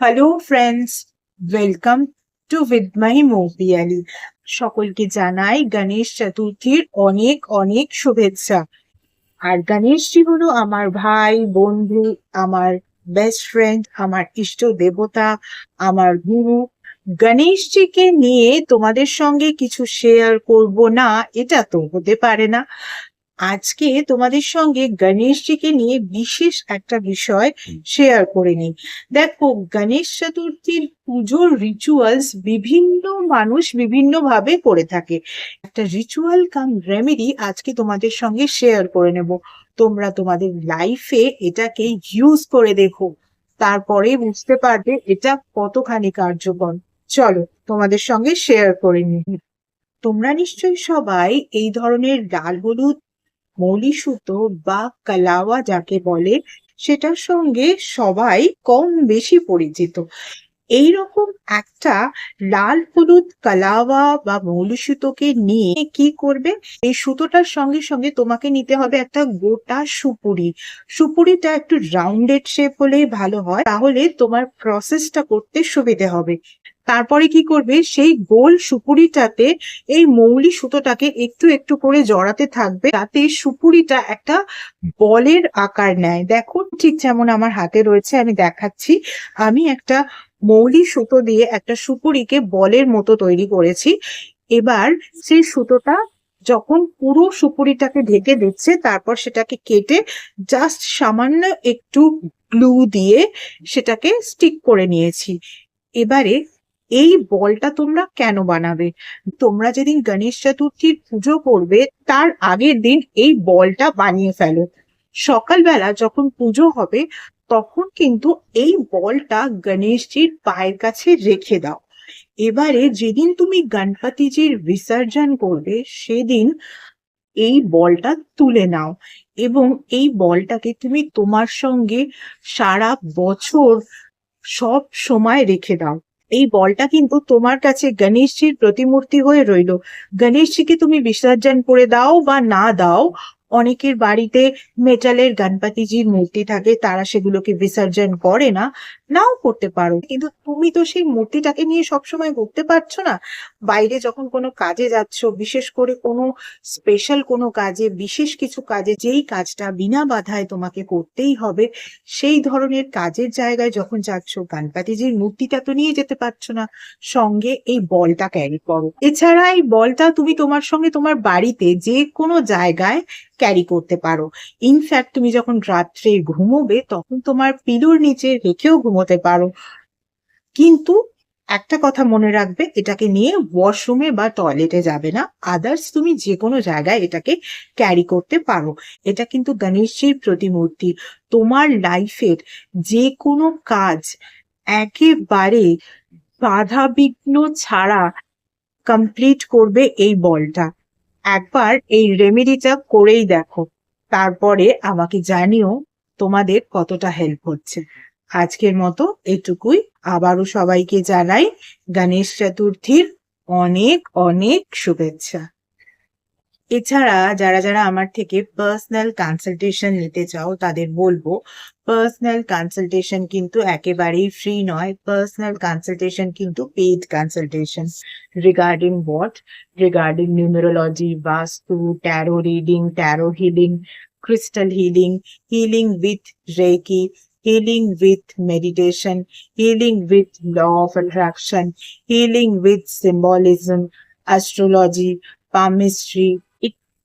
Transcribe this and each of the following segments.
Hello friends welcome to with my মোবিয়ালি সকলকে জানাই গণেশ চতুর্থীর অনেক অনেক শুভেচ্ছা। আর গণেশজি হলো আমার ভাই, বন্ধু, আমার বেস্ট ফ্রেন্ড আমার ইষ্ট দেবতা, আমার গুরু। গণেশজিকে নিয়ে তোমাদের সঙ্গে কিছু শেয়ার করব না, এটা তো হতে পারে না। আজকে তোমাদের সঙ্গে গণেশজিকে নিয়ে বিশেষ একটা বিষয় শেয়ার করে নিই। দেখো গণেশ চতুর্থীর পুজোর রিচুয়ালস বিভিন্ন মানুষ বিভিন্ন ভাবে করে থাকে। একটা রিচুয়াল কাম রেমেডি আজকে তোমাদের সঙ্গে শেয়ার করে নেব। তোমরা তোমাদের লাইফে এটাকে ইউজ করে দেখো। তারপরে বুঝতে পারবে এটা কতখানি কার্যকর। চলো তোমাদের সঙ্গে শেয়ার করে নিই। তোমরা নিশ্চয়ই সবাই এই ধরনের লাল হলুদ মৌলি সুতো বা কালাওয়া যাকে বলে, সেটার সঙ্গে সবাই কম বেশি পরিচিত। এইরকম একটা লাল হলুদ কালাওয়া বা মৌলি সুতোকে নিয়ে কি করবে? এই সুতোটার সঙ্গে সঙ্গে তোমাকে নিতে হবে একটা গোটা সুপুরি। সুপুরিটা একটু রাউন্ডেড শেপ হলেই ভালো হয়, তাহলে তোমার প্রসেসটা করতে সুবিধে হবে। তারপরে কি করবে? সেই গোল সুপুরিটাতে এই মৌলি সুতোটাকে একটু একটু করে জড়াতে থাকবে। যাতে সুপুরিটা একটা বলের আকার নেয়। দেখো, ঠিক যেমন আমার হাতে রয়েছে, আমি দেখাচ্ছি। আমি একটা মৌলি সুতো দিয়ে একটা সুপুরিকে বলের মতো তৈরি করেছি। এবার সেই সুতোটা যখন পুরো সুপুরিটাকে ঢেকে দিচ্ছে, তারপর সেটাকে কেটে জাস্ট সামান্য একটু গ্লু দিয়ে সেটাকে স্টিক করে নিয়েছি। এবারে এই বলটা তোমরা কেন বানাবে? তোমরা যেদিন গণেশ চতুর্থীর পুজো করবে, তার আগের দিন এই বলটা বানিয়ে ফেলো। সকালবেলা যখন পুজো হবে, তখন কিন্তু এই বলটা গণেশজির পায়ের কাছে রেখে দাও। এবারে যেদিন তুমি গণপতিজির বিসর্জন করবে, সেদিন এই বলটা তুলে নাও এবং এই বলটাকে তুমি তোমার সঙ্গে সারা বছর সব সময় রেখে দাও। এই বলটা কিন্তু তোমার কাছে গণেশজির প্রতিমূর্তি হয়ে রইল। গণেশজিকে তুমি বিসর্জন করে দাও বা না দাও অনেকের বাড়িতে মেটালের গণপতিজির মূর্তি থাকে, তারা সেগুলোকে বিসর্জন করে না, নাও করতে পারো। কিন্তু তুমি তো সেই মূর্তিটাকে নিয়ে সবসময় ঘুরতে পারছ না। বাইরে যখন কোনো কাজে যাচ্ছ, বিশেষ করে কোনো স্পেশাল কোনো কাজে, বিশেষ কিছু কাজে, যেই কাজটা বিনা বাধায় তোমাকে করতেই হবে, সেই ধরনের কাজের জায়গায় যখন যাচ্ছ, গণপতিজির মূর্তিটা তো নিয়ে যেতে পারছ না। সঙ্গে এই বলটা ক্যারি করো। এছাড়া এই বলটা তুমি তোমার সঙ্গে তোমার বাড়িতে যে কোনো জায়গায় ক্যারি করতে পারো। ইনফ্যাক্ট তুমি যখন রাত্রে ঘুমোবে, তখন তোমার পিলোর নিচে রেখেও ঘুমোতে পারো। কিন্তু একটা কথা মনে রাখবে, এটাকে নিয়ে ওয়াশরুমে বা টয়লেটে যাবে না। আদার্স তুমি যে কোনো জায়গায় এটাকে ক্যারি করতে পারো। এটা কিন্তু গণেশজির প্রতিমূর্তি। তোমার লাইফের যে কোনো কাজ একেবারে বাধা বিঘ্ন ছাড়া কমপ্লিট করবে এই বলটা। একবার এই রেমেডিটা করেই দেখো। তারপরে আমাকে জানিও তোমাদের কতটা হেল্প হচ্ছে। আজকের মতো এটুকুই। আবারও সবাইকে জানাই গণেশ চতুর্থীর অনেক অনেক শুভেচ্ছা। এছাড়া যারা যারা আমার থেকে পার্সোনাল কনসালটেশন নিতে চাও তাদের বলব পার্সোনাল কনসালটেশন কিন্তু একেবারেই ফ্রি নয়। পার্সোনাল কনসালটেশন কিন্তু paid consultation regarding what regarding numerology vastu tarot reading tarot healing crystal healing, healing with Reiki, healing with meditation, healing with law of attraction, healing with symbolism, astrology, palmistry,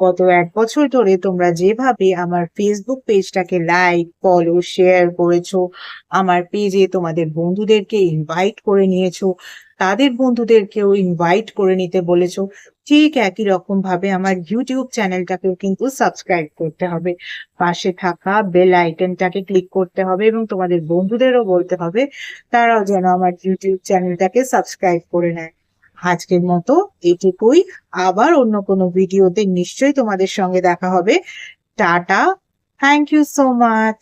গত এক বছর ধরে তোমরা যেভাবে আমার Facebook পেজটাকে like follow share করেছ, আমার পেজে তোমাদের বন্ধুদেরকে ইনভাইট করে নিয়েছো, তাদের বন্ধুদেরকেও ইনভাইট করে নিতে বলেছ, ঠিক একই রকম ভাবে আমার ইউটিউব চ্যানেলটাকেও কিন্তু সাবস্ক্রাইব করতে হবে। পাশে থাকা বেল আইকনটাকে ক্লিক করতে হবে এবং তোমাদের বন্ধুদেরও বলতে হবে, তারাও যেন আমার ইউটিউব চ্যানেলটাকে সাবস্ক্রাইব করে নেয়। আজকের মতো এটুকুই। আবার অন্য কোনো ভিডিওতে নিশ্চয়ই তোমাদের সঙ্গে দেখা হবে। Tata. Thank you so much